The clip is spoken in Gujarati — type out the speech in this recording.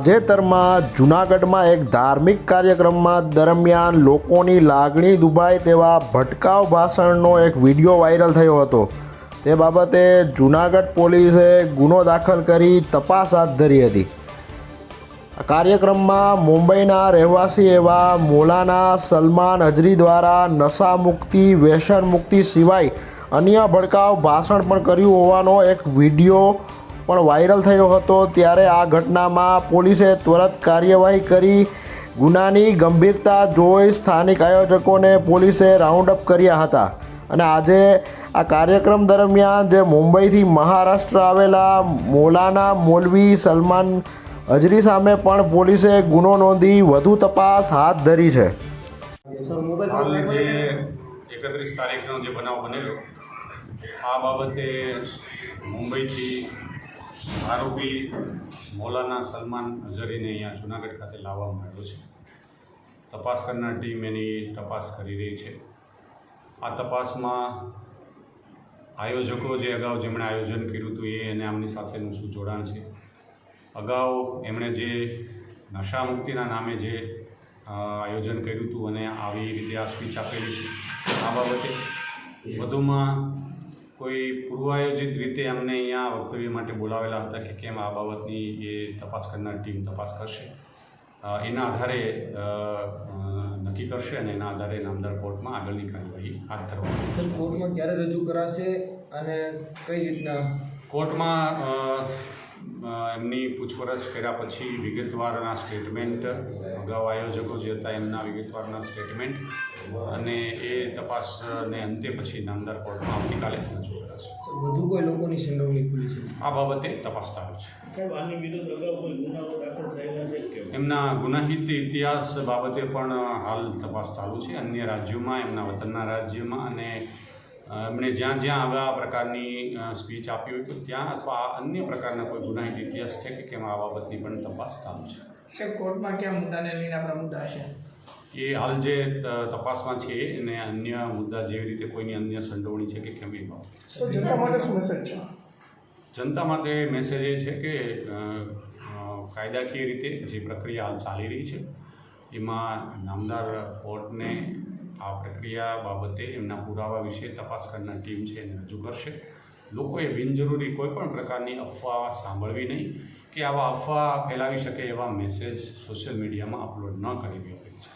તાજેતરમાં જૂનાગઢમાં એક ધાર્મિક કાર્યક્રમમાં દરમિયાન લોકોની લાગણી દુભાય તેવા ભટકાવ ભાષણનો એક વીડિયો વાયરલ થયો હતો. તે બાબતે જૂનાગઢ પોલીસે ગુનો દાખલ કરી તપાસ હાથ ધરી હતી. આ કાર્યક્રમમાં મુંબઈના રહેવાસી એવા મોલાના સલમાન હજરી દ્વારા નશા મુક્તિ, વ્યસન મુક્તિ સિવાય અન્ય ભડકાવ ભાષણ પણ કર્યું હોવાનો એક વીડિયો પણ વાયરલ થયો હતો ત્યારે આ ઘટનામાં પોલીસે ત્વરત કાર્યવાહી કરી ગુનાની ગંભીરતા જોઈ સ્થાનિક આયોજકોને પોલીસે રાઉન્ડ અપ કર્યા હતા. અને આજે આ કાર્યક્રમ દરમિયાન જે મુંબઈથી મહારાષ્ટ્ર આવેલા મોલાના મોલવી સલમાન હજરી સામે પણ પોલીસે ગુનો નોંધી વધુ તપાસ હાથ ધરી છે. જે એકત્રીસ તારીખનો જે બનાવ બનેલો, આ બાબતે મુંબઈથી આરોપી મૌલાના સલમાન અઝરીને અહીંયા જુનાગઢ ખાતે લાવવામાં આવ્યો છે. તપાસ કરનાર ટીમ એની તપાસ કરી રહી છે. આ તપાસમાં આયોજકો જે અગાઉ જેમણે આયોજન કર્યું હતું એ અને આમની સાથેનું શું જોડાણ છે. અગાઉ એમણે જે નશા મુક્તિના નામે જે આયોજન કર્યું હતું અને આવી રીતે આ સ્પીચ આપેલી છે, આ બાબતે વધુમાં કોઈ પૂર્વાયોજિત રીતે અમને અહીંયા વક્તવ્ય માટે બોલાવેલા હતા કે કેમ આ બાબતની એ તપાસ કરનાર ટીમ તપાસ કરશે? એના આધારે નક્કી કરશે અને એના આધારે નામદાર કોર્ટમાં આગળની કાર્યવાહી હાથ ધરવામાં સર કોર્ટમાં ક્યારે રજૂ કરાશે અને કઈ રીતના? કોર્ટમાં એમની પૂછપરછ કર્યા પછી વિગતવારના સ્ટેટમેન્ટ અગાઉ આયોજકો જે હતા એમના વિગતવારના સ્ટેટમેન્ટ અને એ તપાસને અંતે પછી નામદાર કોર્ટમાં આવતીકાલે રજૂ કરાશે વધુ કોઈ લોકોની સંડોવણી ખુલી છે? આ બાબતે તપાસ ચાલુ છે. સાહેબ આની વિરુદ્ધ અગાઉ કોઈ ગુનાઓ દાખલ થયેલા છે એમના ગુનાહિત ઇતિહાસ બાબતે પણ હાલ તપાસ ચાલુ છે. અન્ય રાજ્યોમાં એમના વતનના રાજ્યમાં અને એમણે જ્યાં જ્યાં આવા પ્રકારની સ્પીચ આપી હોય તો ત્યાં અથવા અન્ય પ્રકારના કોઈ ગુનાહિત ઇતિહાસ છે કે કેમ આ બાબતની પણ તપાસ ચાલુ છે? સાહેબ કોર્ટમાં કયા મુદ્દાને લઈને આપણા મુદ્દા છે? એ હાલ જે તપાસમાં છે અને અન્ય મુદ્દા જેવી રીતે કોઈની અન્ય સંડોવણી છે કે કેમ એ બાબત. જનતા માટે શું મેસેજ છે? જનતા માટે મેસેજ એ છે કે કાયદાકીય રીતે જે પ્રક્રિયા હાલ ચાલી રહી છે એમાં નામદાર કોર્ટને આ પ્રક્રિયા બાબતે એમના પુરાવા વિશે તપાસ કરનાર ટીમ છે એને રજૂ કરશે. લોકોએ બિનજરૂરી કોઈ પણ પ્રકારની અફવા સાંભળવી નહીં કે આવા અફવા ફેલાવી શકે એવા મેસેજ સોશિયલ મીડિયામાં અપલોડ ન કરી દેવા છે